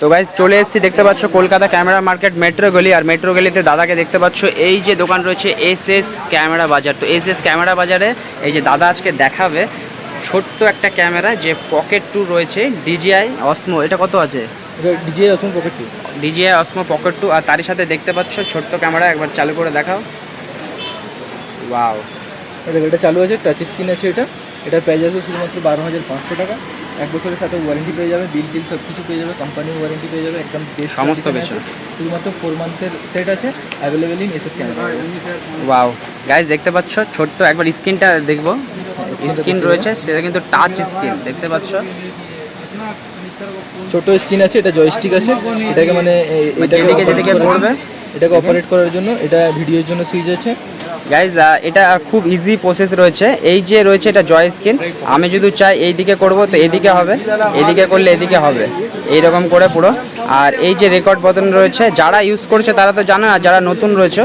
তো গাইজ চলে এসেছি দেখতে পাচ্ছ কলকাতা ক্যামেরা মার্কেট মেট্রো গলি আর মেট্রো গলিতে দাদাকে দেখতে পাচ্ছ। এই যে দোকান রয়েছে এস এস ক্যামেরা বাজার। তো এস এস ক্যামেরা বাজারে এই যে দাদা আজকে দেখাবে ছোট্ট একটা ক্যামেরা যে পকেট টু রয়েছে ডিজিআই অসমো। এটা কত আছে? এটা ডিজে আসুন pocket two. DJI Osmo pocket two. আর তারই সাথে দেখতে পাচ্ছ ছোট্ট ক্যামেরা একবার চালু করে দেখাও। ওয়াও। এটা এটা চালু আছে টাচ স্ক্রিন আছে এটা। এটা প্রাইস আছে শুধুমাত্র বারো হাজার পাঁচশো টাকা। এক বছরের সাথে ওয়ারেন্টি পেয়ে যাবে বিল টিল সব কিছু পেয়ে যাবে কোম্পানি ওয়ারেন্টি পেয়ে যাবে একদম সমস্ত কিছু। শুধুমাত্র ফোর মান্থের সেট আছে available in SS camera wow guys দেখতে পাচ্ছ ছোট্ট একবার স্ক্রিনটা দেখব। স্ক্রিন রয়েছে সেটা কিন্তু টাচ স্ক্রিন দেখতে পাচ্ছ? ছোট স্ক্রিন আছে এটা জয়স্টিক আছে। এটাকে মানে এটাকে যেদিকে পড়বে। এটাকে অপারেট করার জন্য এটা ভিডিওর জন্য সুইচ আছে। গাইজ এটা খুব ইজি প্রসেস রয়েছে। এই যে রয়েছে এটা জয় স্কিন আমি যদি চাই এইদিকে করব, তো এদিকে হবে। এদিকে করলে এদিকে হবে। এইরকম করে পুরো। আর এই যে রেকর্ড বটন রয়েছে, যারা ইউজ করছে তারা তো জানে আর যারা নতুন রয়েছে,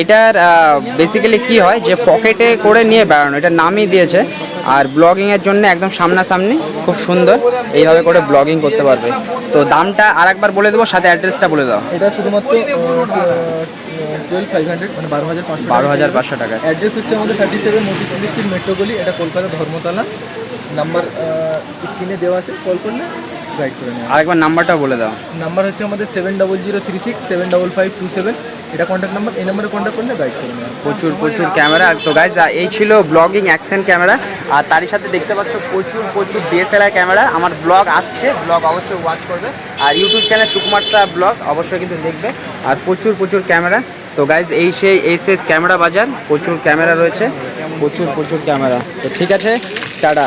এটার বেসিক্যালি কি হয় যে পকেটে করে নিয়ে বেড়ানো। এটা নামই দিয়েছে। আর ব্লগিংয়ের জন্য একদম সামনাসামনি খুব সুন্দর এইভাবে করে ব্লগিং করতে পারবে। তো দামটা আর একবার বলে দেবো, সাথে অ্যাড্রেসটা বলে দাও। এটা শুধুমাত্র টুয়েলভ ফাইভ হান্ড্রেড মানে বারো হাজার পাঁচশো বারো হাজার পাঁচশো টাকা। অ্যাড্রেস হচ্ছে আমাদের থার্টি সেভেন মতিচল্লিশ স্ট্রিট মেট্রোগলি এটা কলকাতা ধর্মতলা। নাম্বার স্ক্রিনে দেওয়া আছে কল করলে গাইড করে নেওয়া আরেকবার নাম্বারটাও বলে দাও। নাম্বার হচ্ছে আমাদের seven double zero three six seven double five two seven এটা কন্ট্যাক্ট নাম্বার এই নাম্বারে কন্ট্যাক্ট করলে গাইড করে নেওয়া প্রচুর প্রচুর ক্যামেরা তো গাইজ এই ছিল ব্লগিং অ্যাকশন ক্যামেরা আর তারই সাথে দেখতে পাচ্ছ প্রচুর প্রচুর ডিএসএলআর ক্যামেরা আমার ব্লগ আসছে ব্লগ অবশ্যই ওয়াচ করবে। আর ইউটিউব চ্যানেল সুকুমার ব্লগ অবশ্যই কিন্তু দেখবে। আর প্রচুর প্রচুর ক্যামেরা তো গাইজ এই সেই এস এস ক্যামেরা বাজার প্রচুর ক্যামেরা রয়েছে। প্রচুর প্রচুর ক্যামেরা তো ঠিক আছে, টাটা।